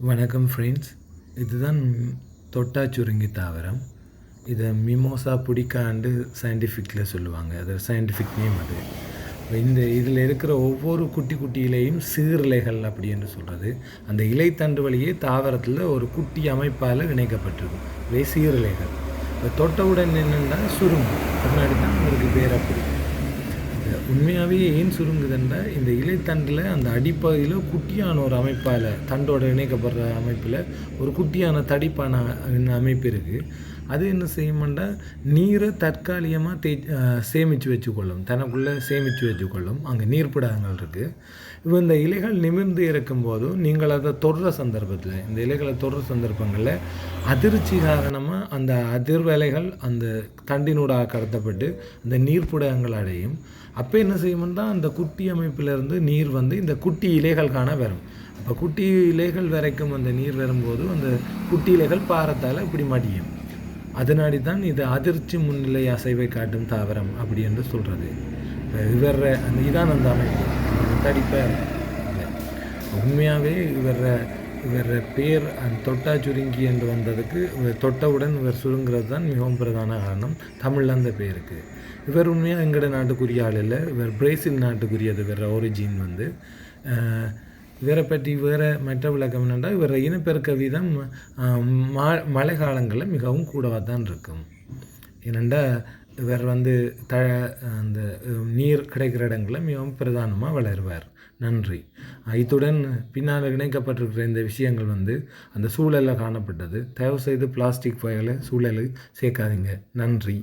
வணக்கம் ஃப்ரெண்ட்ஸ் இதுதான் தொட்டா சுருங்கி தாவரம். இதை மிமோசா பிடிக்காண்டு சயின்டிஃபிக்கில் சொல்லுவாங்க. அது சயின்டிஃபிக் நேம் அது. இந்த இதில் இருக்கிற ஒவ்வொரு குட்டி குட்டி இலையும் சீர்லைகள் அப்படி என்று சொல்கிறது அந்த இலைத்தண்டு வழியே தாவரத்தில் ஒரு குட்டி அமைப்பால் இணைக்கப்பட்டிருக்கும். இவை சீரலைகள். இப்போ தொட்டவுடன் என்னென்னா சுருங்கும். அதனாடி தான் அவருக்கு பேர் அப்படி. உண்மையாகவே ஏன் சுருங்குதுன்ற இந்த இலைத்தண்டில் அந்த அடிப்பகுதியில் குட்டியான ஒரு அமைப்பால் தண்டோட இணைக்கப்படுற அமைப்பில் ஒரு குட்டியான தடிப்பான அமைப்பு இருக்குது அது என்ன செய்யுமெண்டா நீரை தற்காலிகமாக தே சேமித்து வச்சுக்கொள்ளும். தனக்குள்ளே சேமித்து வச்சுக்கொள்ளும். அங்கே நீர்ப்படங்கள் இருக்குது இப்போ இந்த இலைகள் நிமிர்ந்து இருக்கும்போதும் நீங்கள் அதை தொடுற சந்தர்ப்பத்தில் இந்த இலைகளை தொடுற சந்தர்ப்பங்களில் அதிர்ச்சி காரணமாக அந்த அதிர்வலைகள் அந்த தண்டினூடாக கடத்தப்பட்டு அந்த நீர்ப்புடகங்கள் அடையும். அப்போ என்ன செய்யும்னா அந்த குட்டி அமைப்பிலிருந்து நீர் வந்து இந்த குட்டி இலைகள் காண வரும். அப்போ குட்டி இலைகள் வரைக்கும் அந்த நீர் வரும்போது அந்த குட்டி இலைகள் பாரத்தால் இப்படி மடியும். அதனாடி தான் இது அதிர்ச்சி முன்னிலை அசைவை காட்டும் தாவரம் அப்படி என்று சொல்கிறது இப்போ இவர் அந்த இதான் அந்த அமைப்பு தடிப்பை. உண்மையாகவே இவர் இவர் பேர் அந்த தொட்டா சுருங்கி என்று வந்ததுக்கு இவர் தொட்டவுடன் இவர் சுருங்கிறது தான் மிகவும் பிரதான காரணம். தமிழில் அந்த பேருக்கு. இவர் உண்மையாக எங்களோட நாட்டுக்குரிய ஆள் இல்லை. இவர் பிரேசில் நாட்டுக்குரியது இவர் ஒரிஜின் வந்து. இவரை பற்றி வேறு மற்ற விளக்கம் என்னென்னா இவர் இனப்பெருக்க வீதம் மா மழை காலங்களில் மிகவும் கூடவாக தான் இருக்கும். ஏனெண்டா இவர் வந்து த அந்த நீர் கிடைக்கிற இடங்களில் மிகவும் பிரதானமாக வளருவார். நன்றி. இத்துடன் பின்னால் இணைக்கப்பட்டிருக்கிற இந்த விஷயங்கள் வந்து அந்த சூழலில் காணப்பட்டது. தயவுசெய்து பிளாஸ்டிக் வகையில் சூழலை சேர்க்காதீங்க. நன்றி.